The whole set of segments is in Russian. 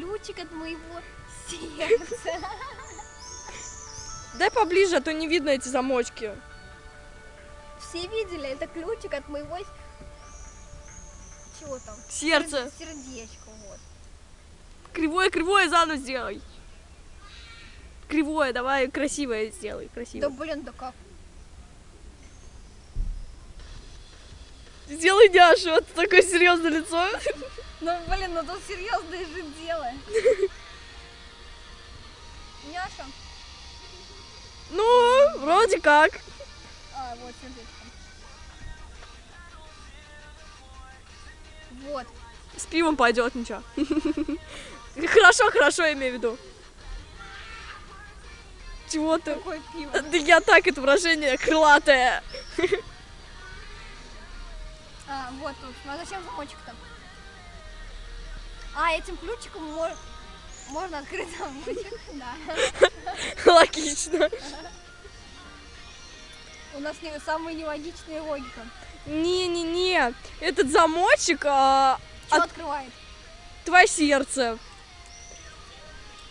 ключик от моего сердца. Дай поближе, а то не видно эти замочки. Все видели, это ключик от моего... Чего там? Сердце. Сердечко, вот. Кривое, кривое заново сделай. Кривое, давай красивое сделай, Да красивое. блин, да как? Сделай Няшу, вот такое серьезное лицо. Ну блин, ну тут серьезное же дело. Няша. Ну, вроде как. А, вот сердечко. Вот. С пивом пойдет, ничего. Хорошо, хорошо, я имею в виду. Чего ты? Какое пиво. Да я так, это выражение крылатое. А, вот тут. Ну а зачем замочек-то? А, этим ключиком мо- можно открыть замочек. Да. Логично. У нас не, самая нелогичная логика. Не-не-не, этот замочек, а, Что От- открывает? твое сердце.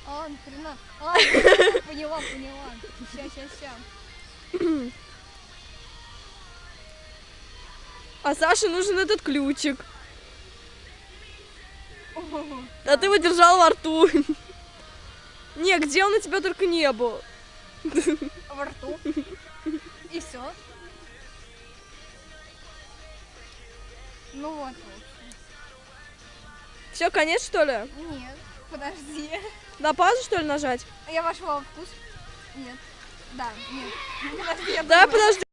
А, нахрена. А, поняла, поняла. Ща, ща, ща. А Саше нужен этот ключик. А ты его держал во рту. Не, где он у тебя только не был. Во рту. И все. Ну вот. Все, конец, что ли? Нет, подожди. На паузу, что ли, нажать? Я вошла в вкус. Нет. Да, нет. Подожди, я Да, подожди.